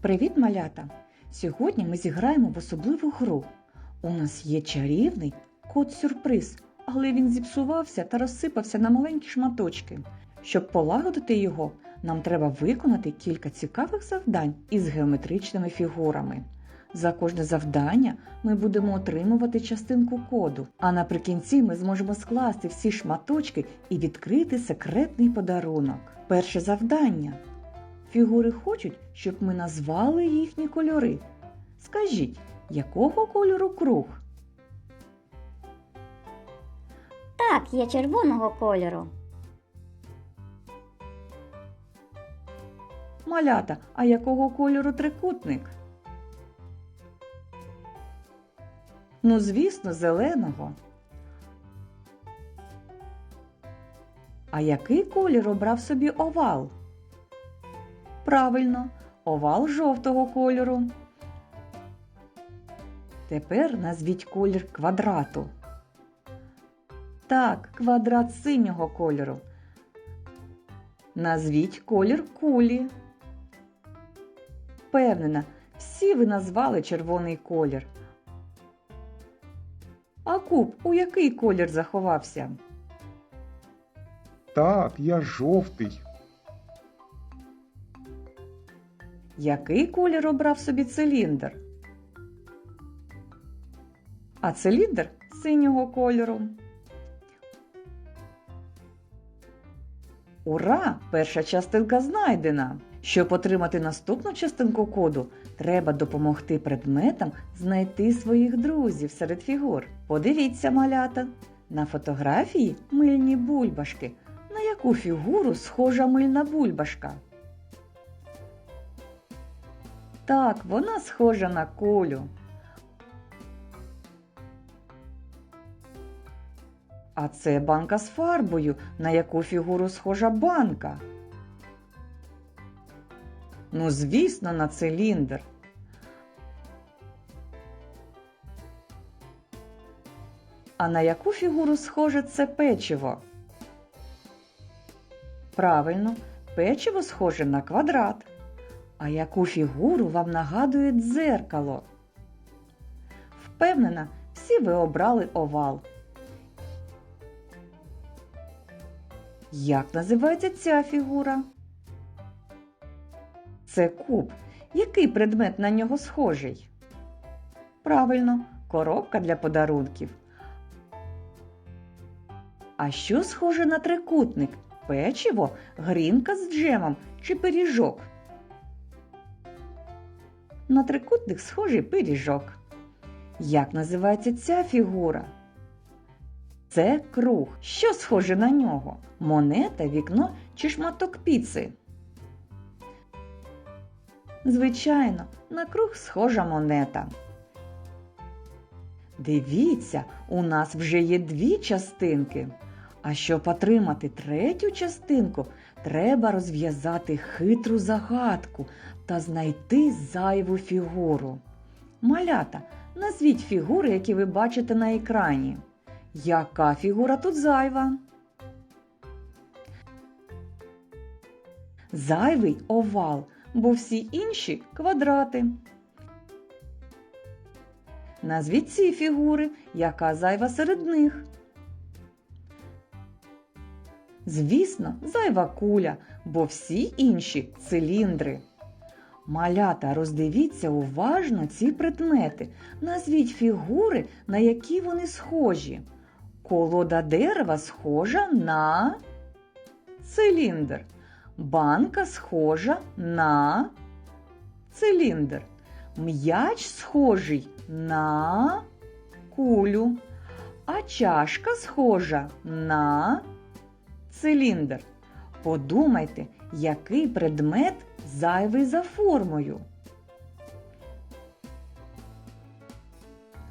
Привіт, малята! Сьогодні ми зіграємо в особливу гру. У нас є чарівний кот-сюрприз, але він зіпсувався та розсипався на маленькі шматочки. Щоб полагодити його, нам треба виконати кілька цікавих завдань із геометричними фігурами. За кожне завдання ми будемо отримувати частинку коду, а наприкінці ми зможемо скласти всі шматочки і відкрити секретний подарунок. Перше завдання. Фігури хочуть, щоб ми назвали їхні кольори. Скажіть, якого кольору круг? Так, є червоного кольору. Малята, а якого кольору трикутник? Ну, звісно, зеленого. А який колір обрав собі овал? Правильно, овал жовтого кольору. Тепер назвіть колір квадрату. Так, квадрат синього кольору. Назвіть колір кулі. Впевнена, всі ви назвали червоний колір. А куб у який колір заховався? Так, я жовтий. Який колір обрав собі циліндр? А циліндр синього кольору. Ура! Перша частинка знайдена. Щоб отримати наступну частинку коду, треба допомогти предметам знайти своїх друзів серед фігур. Подивіться, малята. На фотографії мильні бульбашки. На яку фігуру схожа мильна бульбашка? Так, вона схожа на кулю. А це банка з фарбою, на яку фігуру схожа банка. Ну, звісно, на циліндр. А на яку фігуру схоже це печиво? Правильно, печиво схоже на квадрат. А яку фігуру вам нагадує дзеркало? Впевнена, всі ви обрали овал. Як називається ця фігура? Це куб. Який предмет на нього схожий? Правильно, коробка для подарунків. А що схоже на трикутник? Печиво, грінка з джемом чи пиріжок? На трикутник схожий пиріжок. Як називається ця фігура? Це круг. Що схоже на нього? Монета, вікно чи шматок піци? Звичайно, на круг схожа монета. Дивіться, у нас вже є дві частинки. А щоб отримати третю частинку, треба розв'язати хитру загадку та знайти зайву фігуру. Малята, назвіть фігури, які ви бачите на екрані. Яка фігура тут зайва? Зайвий овал, бо всі інші квадрати. Назвіть ці фігури, яка зайва серед них. Звісно, зайва куля, бо всі інші циліндри. Малята, роздивіться уважно ці предмети. Назвіть фігури, на які вони схожі. Колода дерева схожа на циліндр. Банка схожа на циліндр. М'яч схожий на кулю. А чашка схожа на циліндр. Подумайте, який предмет зайвий за формою.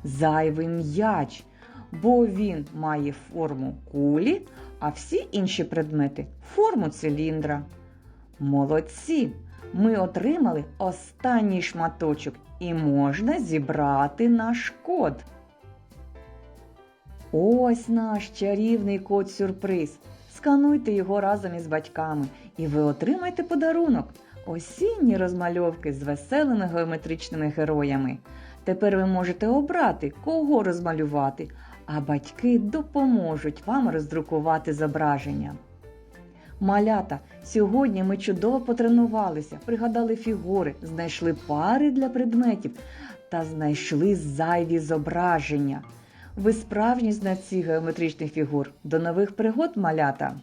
Зайвий м'яч, бо він має форму кулі, а всі інші предмети форму циліндра. Молодці! Ми отримали останній шматочок і можна зібрати наш код. Ось наш чарівний код сюрприз. Скануйте його разом із батьками, і ви отримаєте подарунок. осінні розмальовки з веселими геометричними героями. Тепер ви можете обрати, кого розмалювати, а батьки допоможуть вам роздрукувати зображення. Малята, сьогодні ми чудово потренувалися, пригадали фігури, знайшли пари для предметів та знайшли зайві зображення. Ви справжні знавці геометричних фігур. До нових пригод, малята!